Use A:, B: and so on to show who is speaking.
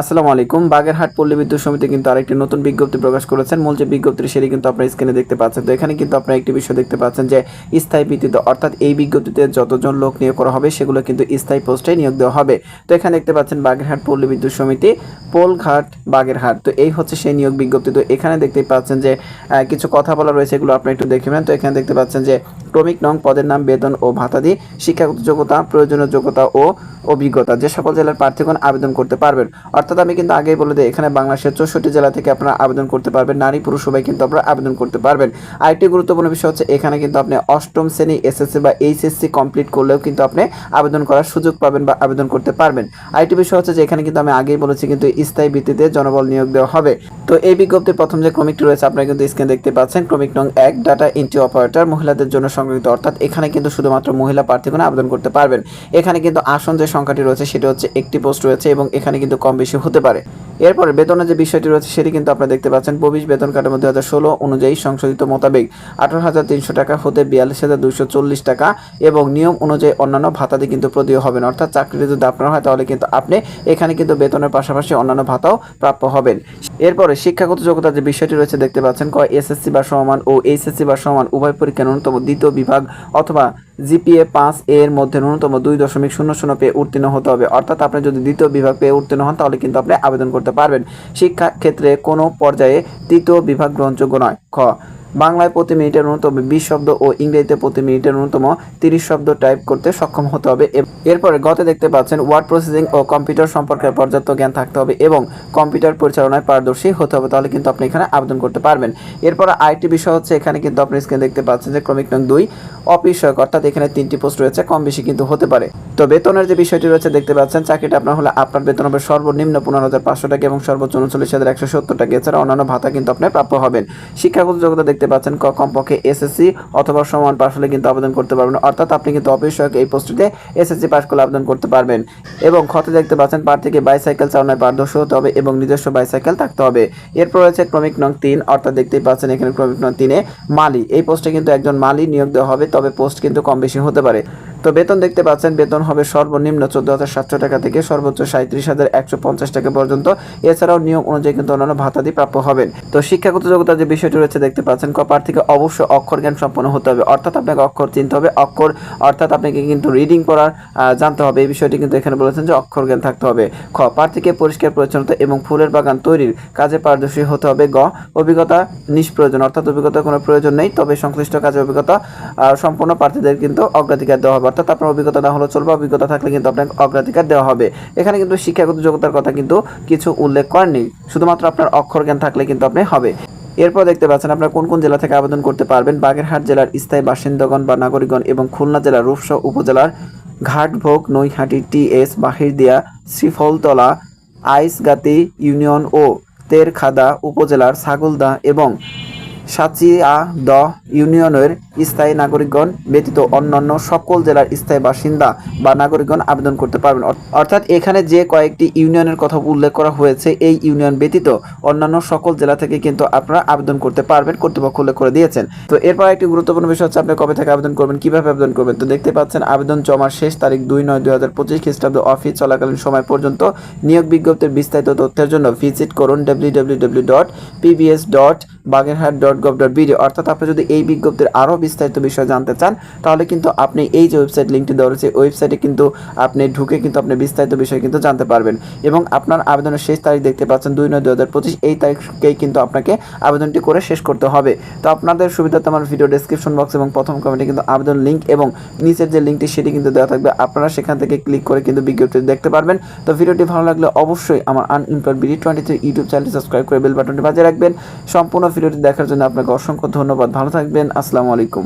A: আসসালামু আলাইকুম। বাগেরহাট পল্লী বিদ্যুৎ সমিতি কিন্তু আরেকটি নতুন বিজ্ঞপ্তি প্রকাশ করেছেন। মূল যে বিজ্ঞপ্তি সেটি কিন্তু আপনার স্ক্রিনে দেখতে পাচ্ছেন। তো এখানে কিন্তু আপনারা একটি বিষয় দেখতে পাচ্ছেন যে, স্থায়ী ভিত্তিতে অর্থাৎ এই বিজ্ঞপ্তিতে যতজন লোক নিয়োগ করা হবে, সেগুলো কিন্তু স্থায়ী পোস্টে নিয়োগ দেওয়া হবে। তো এখানে দেখতে পাচ্ছেন বাগেরহাট পল্লী বিদ্যুৎ সমিতি, পোলঘাট, বাগেরহাট। তো এই হচ্ছে সেই নিয়োগ বিজ্ঞপ্তি। তো এখানে দেখতে পাচ্ছেন যে কিছু কথা বলা রয়েছে, এগুলো আপনারা একটু দেখে নেন। তো এখানে দেখতে পাচ্ছেন যে, ক্রমিক নং পদের নাম, বেতন ও ভাতাদি শিক্ষাগত যোগ্যতা, প্রয়োজনীয় যোগ্যতা ও অভিজ্ঞতা, যে সকল জেলার প্রার্থীগণ আবেদন করতে পারবেন। অর্থাৎ আমি কিন্তু আগেই বলে দিই, এখানে বাংলাদেশের চৌষট্টি জেলা থেকে আপনারা আবেদন করতে পারবেন, নারী পুরুষ সবাই কিন্তু আপনারা আবেদন করতে পারবেন। আরেকটি গুরুত্বপূর্ণ বিষয় হচ্ছে, এখানে কিন্তু আপনি অষ্টম শ্রেণি এসএসসি বা এইচএসসি কমপ্লিট করলেও কিন্তু আপনি আবেদন করার সুযোগ পাবেন বা আবেদন করতে পারবেন। আরেকটি বিষয় হচ্ছে যে, এখানে কিন্তু আমি আগেই বলেছি কিন্তু স্থায়ী ভিত্তিতে জনবল নিয়োগ দেওয়া হবে। তো এই বিজ্ঞপ্তির প্রথম যে ক্রমিকটি রয়েছে, আপনারা কিন্তু স্ক্রিনে দেখতে পাচ্ছেন, ক্রমিক নং এক ডাটা এন্ট্রি অপারেটর মহিলাদের জন্য সংরক্ষিত অর্থাৎ এখানে কিন্তু শুধুমাত্র মহিলা প্রার্থীগণ আবেদন করতে পারবেন। এখানে কিন্তু আসন যে সংখ্যাটি রয়েছে, সেটি হচ্ছে একটি পোস্ট রয়েছে এবং এখানে কিন্তু কম বেশি হতে পারে। এরপরে বেতনের যে বিষয়টি রয়েছে সেটি কিন্তু আপনারা দেখতে পাচ্ছেন। প্রবিশ বেতন কাঠামো দুই হাজার ষোলো অনুযায়ী সংশোধিত মোতাবেক আঠারো হাজার তিনশো টাকা হতে বিয়াল্লিশ হাজার দুইশো চল্লিশ টাকা এবং নিয়ম অনুযায়ী অন্যান্য ভাতাদি কিন্তু প্রদীয় হবেন অর্থাৎ চাকরিটি যদি আপনার হয় তাহলে কিন্তু আপনি এখানে কিন্তু বেতনের পাশাপাশি অন্যান্য ভাতাও প্রাপ্য হবেন। এরপরে শিক্ষাগত যোগ্যতার যে বিষয়টি রয়েছে দেখতে পাচ্ছেন ক এসএসসি বা সমান ও এইচএসসি বা সমান উভয় পরীক্ষা ন্যূনতম দ্বিতীয় বিভাগ অথবা জিপিএ পাঁচ এর মধ্যে ন্যূনতম দুই দশমিক শূন্য শূন্য পেয়ে উত্তীর্ণ হতে হবে। অর্থাৎ আপনি যদি দ্বিতীয় বিভাগ পেয়ে উত্তীর্ণ হন, তাহলে কিন্তু আপনি আবেদন করতে পারবেন। শিক্ষা ক্ষেত্রে কোনো পর্যায়ে তৃতীয় বিভাগ গ্রহণযোগ্য নয়। খ বাংলায় প্রতি মিনিটে ন্যূনতম বিশ শব্দ ও ইংরেজিতে প্রতি মিনিটে ন্যূনতম তিরিশ শব্দ টাইপ করতে সক্ষম হতে হবে এরপরে গতে দেখতে পাচ্ছেন ওয়ার্ড প্রসেসিং ও কম্পিউটার সম্পর্কে পর্যাপ্ত জ্ঞান থাকতে হবে এবং কম্পিউটার পরিচালনায় পারদর্শী হতে হবে, তাহলে কিন্তু আপনি এখানে আবেদন করতে পারবেন। এরপরে আরেকটি বিষয় হচ্ছে, এখানে কিন্তু আপনি স্ক্রিনে দেখতে পাচ্ছেন যে ক্রমিক নং দুই সহায়ক অর্থাৎ এখানে তিনটি পোস্ট রয়েছে কম বেশি কিন্তু হতে পারে। তো বেতনের যে বিষয়টি রয়েছে, দেখতে পাচ্ছেন, চাকরিটা আপনার হলে আপনার বেতন হবে সর্বনিম্ন পনেরো হাজার পাঁচশো টাকা এবং সর্বোচ্চ উনচল্লিশ হাজার একশো সত্তর টাকা। এছাড়া অন্যান্য ভাতা কিন্তু আপনি প্রাপ্য হবেন। শিক্ষাগত যোগ্যতা দেখতে পাচ্ছেন ক- কমপক্ষে এসএসসি অথবা সমান পাশ হলে কিন্তু আবেদন করতে পারবেন। অর্থাৎ আপনি কিন্তু অবিষয়ক এই পোস্টটিতে এসএসসি পাশ করলে আবেদন করতে পারবেন। এবং ক্ষতে দেখতে পাচ্ছেন প্রার্থীকে বাইসাইকেল চালানোর পারদর্শী হতে হবে এবং নিজস্ব বাইসাইকেল থাকতে হবে। এরপর রয়েছে ক্রমিক নং তিন, অর্থাৎ দেখতেই পাচ্ছেন এখানে ক্রমিক নং তিনে মালি। এই পোস্টে কিন্তু একজন মালি নিয়োগ দেওয়া হবে, তবে পোস্ট কিন্তু কম বেশি হতে পারে। তো বেতন দেখতে পাচ্ছেন বেতন হবে সর্বনিম্ন চোদ্দ হাজার সাতশো টাকা থেকে সর্বোচ্চ সাঁত্রিশ হাজার একশো পঞ্চাশ টাকা পর্যন্ত। এছাড়াও নিয়ম অনুযায়ী কিন্তু অন্যান্য ভাতাদি প্রাপ্য হবেন। তো শিক্ষাগত যোগ্যতার যে বিষয়টি রয়েছে দেখতে পাচ্ছেন কপার থেকে অবশ্যই অক্ষর জ্ঞান সম্পন্ন হতে হবে অর্থাৎ আপনাকে অক্ষর চিনতে হবে অক্ষর অর্থাৎ আপনাকে কিন্তু রিডিং আহ, জানতে হবে। এই বিষয়টি কিন্তু এখানে বলেছেন যে অক্ষর জ্ঞান থাকতে হবে। খ প্রার্থীকে পরিষ্কার পরিচ্ছন্নতা এবং ফুলের বাগান তৈরির কাজে পারদর্শী হতে হবে। গ অভিজ্ঞতা নিষ্প্রয়োজন অর্থাৎ অভিজ্ঞতার কোনো প্রয়োজন নেই তবে সংশ্লিষ্ট কাজে অভিজ্ঞতা সম্পূর্ণ প্রার্থীদের কিন্তু অগ্রাধিকার দেওয়া হবে অর্থাৎ আপনার অভিজ্ঞতা না হলেও চলবে, অভিজ্ঞতা থাকলে কিন্তু আপনাকে অগ্রাধিকার দেওয়া হবে। এখানে কিন্তু শিক্ষাগত যোগ্যতার কথা কিন্তু কিছু উল্লেখ করেনি শুধুমাত্র আপনার অক্ষর জ্ঞান থাকলে কিন্তু আপনি হবে। এরপর দেখতে পাচ্ছেন আপনারা কোন কোন জেলা থেকে আবেদন করতে পারবেন? বাগেরহাট জেলার স্থায়ী বাসিন্দাগণ বা নাগরিকগণ এবং খুলনা জেলার রূপসা উপজেলার Ghatbhog, Naihati, T S, Bahirdia, Sreefoltola, Aichgati, union ও তেরখাদা উপজেলার ছাগলদা এবং সাচিয়া দ ইউনিয়নের স্থায়ী নাগরিকগণ ব্যতীত অন্যান্য সকল জেলার স্থায়ী বাসিন্দা বা নাগরিকগণ আবেদন করতে পারবেন। অর্থাৎ এখানে যে কয়েকটি ইউনিয়নের কথা উল্লেখ করা হয়েছে, এই ইউনিয়ন ব্যতীত অন্যান্য সকল জেলা থেকে কিন্তু আপনারা আবেদন করতে পারবেন, কর্তৃপক্ষ উল্লেখ করে দিয়েছেন। তো এরপর একটি গুরুত্বপূর্ণ বিষয় হচ্ছে, আপনি কবে থেকে আবেদন করবেন, কীভাবে আবেদন করবেন? তো দেখতে পাচ্ছেন, আবেদন জমার শেষ তারিখ দুই নয় দুই হাজার পঁচিশ খ্রিস্টাব্দ অফিস চলাকালীন সময় পর্যন্ত নিয়োগ বিজ্ঞপ্তির বিস্তারিত তথ্যের জন্য ভিজিট করুন W W W dot PBS dot Bagerhat dot gov dot BD অর্থাৎ আপনি যদি এই বিজ্ঞপ্তির আরও বিস্তারিত বিষয় জানতে চান, তাহলে কিন্তু আপনি এই যে ওয়েবসাইট লিঙ্কটি দেওয়া রয়েছে ওয়েবসাইটে কিন্তু আপনি ঢুকে কিন্তু আপনি বিস্তারিত বিষয় কিন্তু জানতে পারবেন। এবং আপনার আবেদনের শেষ তারিখ দেখতে পাচ্ছেন দুই নয় দু হাজার পঁচিশ, এই তারিখকেই কিন্তু আপনাকে আবেদনটি করে শেষ করতে হবে। তো আপনাদের সুবিধাতে আমার ভিডিও ডেসক্রিপশন বক্স এবং প্রথম কমেন্টে কিন্তু আবেদন লিঙ্ক এবং নিচের যে লিঙ্কটি সেটি কিন্তু দেওয়া থাকবে, আপনারা সেখান থেকে ক্লিক করে কিন্তু বিজ্ঞপ্তি দেখতে পারবেন। তো ভিডিওটি ভালো লাগলে অবশ্যই আমার unemployed BD twenty three YouTube চ্যানেলটি সাবস্ক্রাইব করে বেল বাটনটি বাজিয়ে রাখবেন। সম্পূর্ণ ভিডিওটি দেখার জন্য আপনাকে অসংখ্য ধন্যবাদ। ভালো থাকবেন। আসসালামু আলাইকুম।